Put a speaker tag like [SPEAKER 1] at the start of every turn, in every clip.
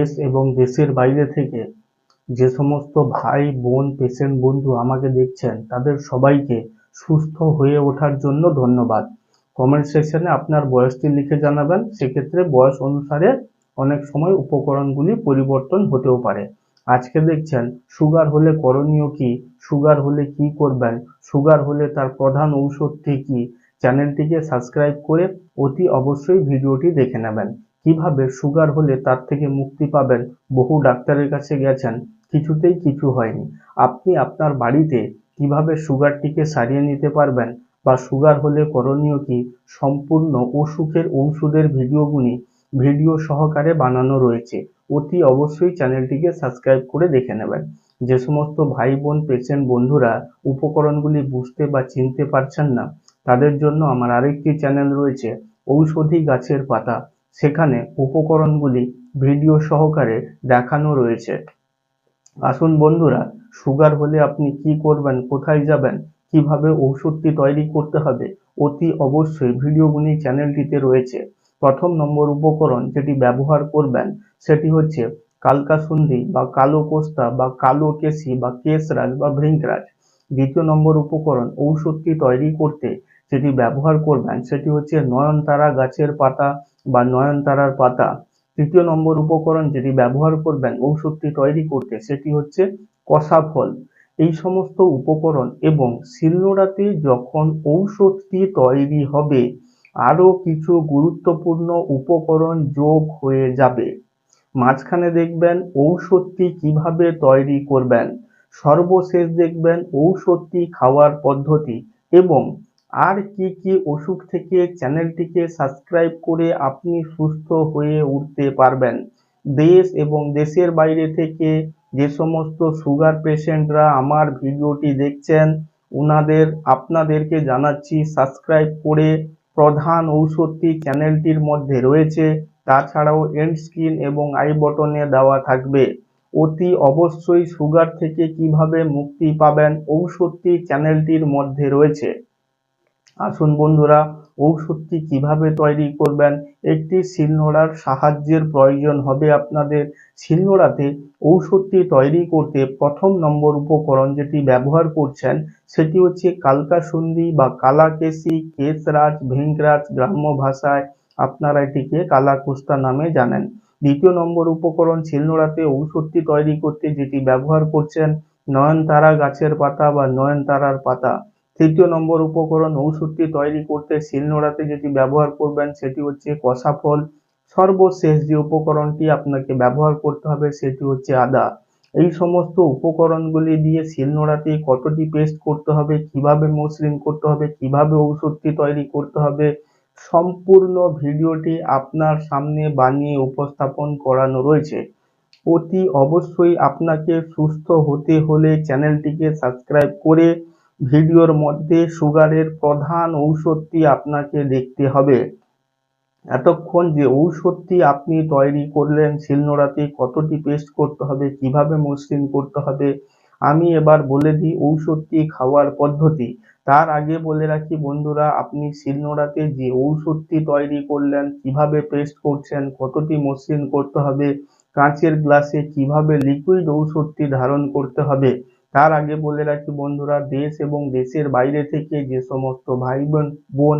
[SPEAKER 1] দেশ এবং দেশের বাইরে থেকে যে সমস্ত ভাই, বোন, পেশেন্ট, বন্ধু আমাকে দেখছেন, তাদের সবাইকে সুস্থ হয়ে ওঠার জন্য ধন্যবাদ। কমেন্ট সেকশনে আপনার বয়সটি লিখে জানাবেন। সেক্ষেত্রে বয়স অনুসারে অনেক সময় উপকরণগুলি পরিবর্তন হতেও পারে। আজকে দেখছেন, সুগার হলে করণীয় কি? সুগার হলে কি করবেন? সুগার হলে তার প্রধান ঔষধটি কি? চ্যানেলটিকে সাবস্ক্রাইব করে অতি অবশ্যই ভিডিওটি দেখে নেবেন। কীভাবে সুগার হলে তার থেকে মুক্তি পাবেন? বহু ডাক্তারের কাছে গেছেন, কিছুতেই কিছু হয়নি। আপনি আপনার বাড়িতে কীভাবে সুগারটিকে সারিয়ে নিতে পারবেন? বা সুগার হলে করণীয় কি? সম্পূর্ণ অসুখের ঔষধের ভিডিওগুলি ভিডিও সহকারে বানানো রয়েছে। অতি অবশ্যই চ্যানেলটিকে সাবস্ক্রাইব করে দেখে নেবেন। যে সমস্ত ভাই বোন, পেশেন্ট বন্ধুরা উপকরণগুলি বুঝতে বা চিনতে পারছেন না, তাদের জন্য আমার আরেকটি চ্যানেল রয়েছে, ঔষধি গাছের পাতা। সেখানে উপকরণগুলি ভিডিও সহকারে দেখানো রয়েছে। আসুন বন্ধুরা, সুগার হলে আপনি কি করবেন, কোথায় যাবেন, কীভাবে ঔষধটি তৈরি করতে হবে, অতি অবশ্যই ভিডিওগুলি চ্যানেলটিতে রয়েছে। প্রথম নম্বর উপকরণ যেটি ব্যবহার করবেন, সেটি হচ্ছে কালকাসুন্দি বা কালো কোস্তা বা কালো কেশি বা কেশরাজ বা ভৃঙ্করাজ দ্বিতীয় নম্বর উপকরণ ঔষধটি তৈরি করতে যেটি ব্যবহার করবেন, সেটি হচ্ছে নয়নতারা গাছের পাতা বা নয়নতারার পাতা। তৃতীয় নম্বর উপকরণ যেটি ব্যবহার করবেন ঔষধটি তৈরি করতে, সেটি হচ্ছে কষা ফল। এই সমস্ত উপকরণ এবং শিলনোড়াতে যখন ঔষধটি তৈরি হবে, আরও কিছু গুরুত্বপূর্ণ উপকরণ যোগ হয়ে যাবে। মাঝখানে দেখবেন ঔষধটি কীভাবে তৈরি করবেন। সর্বশেষ দেখবেন ঔষধটি খাওয়ার পদ্ধতি এবং আর কি কি অসুখ থেকে চ্যানেলটিকে সাবস্ক্রাইব করে আপনি সুস্থ হয়ে উঠতে পারবেন। দেশ এবং দেশের বাইরে থেকে যে সমস্ত সুগার পেশেন্টরা আমার ভিডিওটি দেখছেন ওনাদের আপনাদেরকে জানাচ্ছি সাবস্ক্রাইব করে প্রধান ঔষধটি চ্যানেলটির মধ্যে রয়েছে। তাছাড়াও এন্ড স্ক্রিন এবং আই বটনে দেওয়া থাকবে। অতি অবশ্যই সুগার থেকে কীভাবে মুক্তি পাবেন ঔষধটি চ্যানেলটির মধ্যে রয়েছে। আসুন বন্ধুরা, ঔষধটি কীভাবে তৈরি করবেন? একটি শিলনোড়ার সাহায্যের প্রয়োজন হবে আপনাদের। শিলনোড়াতে ঔষধটি তৈরি করতে প্রথম নম্বর উপকরণ যেটি ব্যবহার করছেন, সেটি হচ্ছে কালকাসুন্দি বা কালাকেশি, কেশরাজ, ভেঙ্করাজ গ্রাম্য ভাষায় আপনারা এটিকে কালাকুস্তা নামে জানেন। দ্বিতীয় নম্বর উপকরণ শিলনোড়াতে ঔষধটি তৈরি করতে যেটি ব্যবহার করছেন নয়নতারা গাছের পাতা বা নয়নতারার পাতা। তৃতীয় নম্বর উপকরণ ঔষধটি তৈরি করতে শিলনোড়াতে যেটি ব্যবহার করবেন সেটি হচ্ছে কষা ফল। সর্বশেষ যে উপকরণটি আপনাকে ব্যবহার করতে হবে সেটি হচ্ছে আদা। এই সমস্ত উপকরণগুলি দিয়ে শিলনোড়াতে কতটি পেস্ট করতে হবে, কীভাবে মসৃণ করতে হবে, কীভাবে ঔষধটি তৈরি করতে হবে, সম্পূর্ণ ভিডিওটি আপনার সামনে বানিয়ে উপস্থাপন করানো রয়েছে। অতি অবশ্যই আপনাকে সুস্থ হতে হলে চ্যানেলটিকে সাবস্ক্রাইব করে ভিডিওর মধ্যে সুগারের প্রধান ঔষধটি আপনাকে দেখতে হবে। এতক্ষণ যে ঔষধটি আপনি তৈরি করলেন, শিলনোড়াতে কতটি পেস্ট করতে হবে, কীভাবে মসৃণ করতে হবে, আমি এবার বলে দিই ঔষধটি খাওয়ার পদ্ধতি। তার আগে বলে রাখি বন্ধুরা, আপনি শিলনোড়াতে যে ঔষধটি তৈরি করলেন, কীভাবে পেস্ট করছেন, কতটি মসৃণ করতে হবে, কাঁচের গ্লাসে কীভাবে লিকুইড ঔষধটি ধারণ করতে হবে তার আগে বলে রাখি বন্ধুরা, দেশ এবং দেশের বাইরে থেকে যে সমস্ত ভাই বোন বোন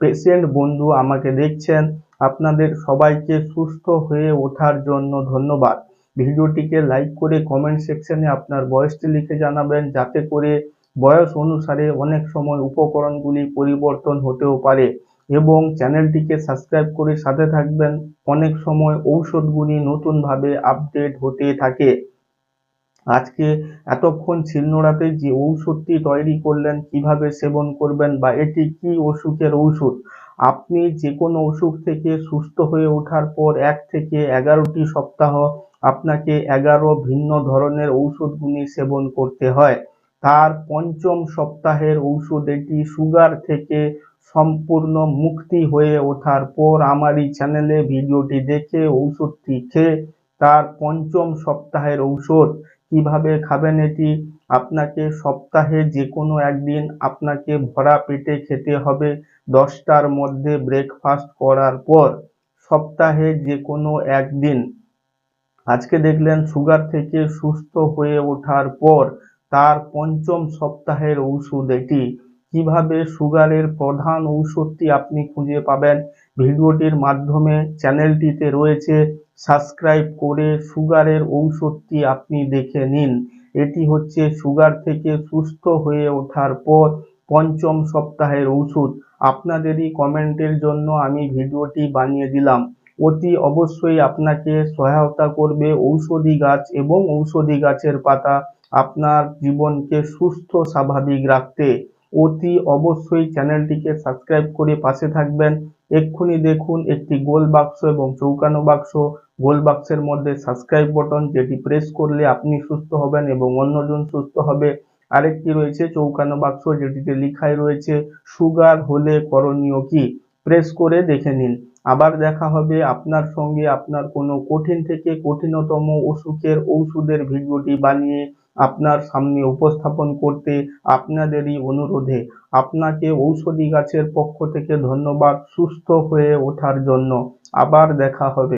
[SPEAKER 1] পেশেন্ট বন্ধু আমাকে দেখছেন, আপনাদের সবাইকে সুস্থ হয়ে ওঠার জন্য ধন্যবাদ। ভিডিওটিকে লাইক করে কমেন্ট সেকশনে আপনার বয়সটি লিখে জানাবেন, যাতে করে বয়স অনুসারে অনেক সময় উপকরণগুলি পরিবর্তন হতেও পারে এবং চ্যানেলটিকে সাবস্ক্রাইব করে সাথে থাকবেন। অনেক সময় ঔষধগুলি নতুনভাবে আপডেট হতে থাকে। আজকে এতক্ষণ শিলনোড়াতে যে ঔষধটি তৈরি করলেন, কীভাবে সেবন করবেন বা এটি কি অসুখের ঔষধ? আপনি যে কোনো অসুখ থেকে সুস্থ হয়ে ওঠার পর এক থেকে এগারোটি সপ্তাহ আপনাকে এগারো ভিন্ন ধরনের ঔষধগুলি সেবন করতে হয়। তার পঞ্চম সপ্তাহের ঔষধ এটি সুগার থেকে সম্পূর্ণ মুক্তি হয়ে ওঠার পর আমার এই চ্যানেলে ভিডিওটি দেখে ঔষধটি খেয়ে তার পঞ্চম সপ্তাহের ঔষধ কীভাবে খাবেন এটি? আপনাকে সপ্তাহে যে কোনো একদিন আপনাকে ভরা পেটে খেতে হবে দশটার মধ্যে ব্রেকফাস্ট করার পর। সপ্তাহে যে কোনো একদিন। আজকে দেখলেন সুগার থেকে সুস্থ হয়ে ওঠার পর তার পঞ্চম সপ্তাহের ঔষধ এটি। কীভাবে সুগারের প্রধান ঔষধটি আপনি খুঁজে পাবেন? ভিডিওটির মাধ্যমে চ্যানেলটিতে রয়েছে সাবস্ক্রাইব করে সুগারের ঔষধটি আপনি দেখে নিন। এটি হচ্ছে সুগার থেকে সুস্থ হয়ে ওঠার পর পঞ্চম সপ্তাহের ঔষধ। আপনাদেরই কমেন্টের জন্য আমি ভিডিওটি বানিয়ে দিলাম। অতি অবশ্যই আপনাকে সহায়তা করবে ঔষধি গাছ এবং ঔষধি গাছের পাতা। আপনার জীবনকে সুস্থ স্বাভাবিক রাখতে। অতি অবশ্যই চ্যানেলটিকে সাবস্ক্রাইব করে পাশে থাকবেন। এক্ষুনি দেখুন একটি গোল বাক্স এবং চৌকানো বাক্স। গোল বাক্সের মধ্যে সাবস্ক্রাইব বটন যেটি প্রেস করলে আপনি সুস্থ হবেন এবং অন্যজন সুস্থ হবে। আরেকটি রয়েছে চৌকানো বাক্স যেটিতে লিখাই রয়েছে, সুগার হলে করণীয় কি? প্রেস করে দেখে নিন। আবার দেখা হবে আপনার সঙ্গে আপনার কোনো কঠিন থেকে কঠিনতম অসুখের ঔষধের ভিডিওটি বানিয়ে আপনার সামনে উপস্থাপন করতে আপনাদেরই অনুরোধে। আপনাকে ঔষধি গাছের পক্ষ থেকে ধন্যবাদ, সুস্থ হয়ে ওঠার জন্য। আবার দেখা হবে।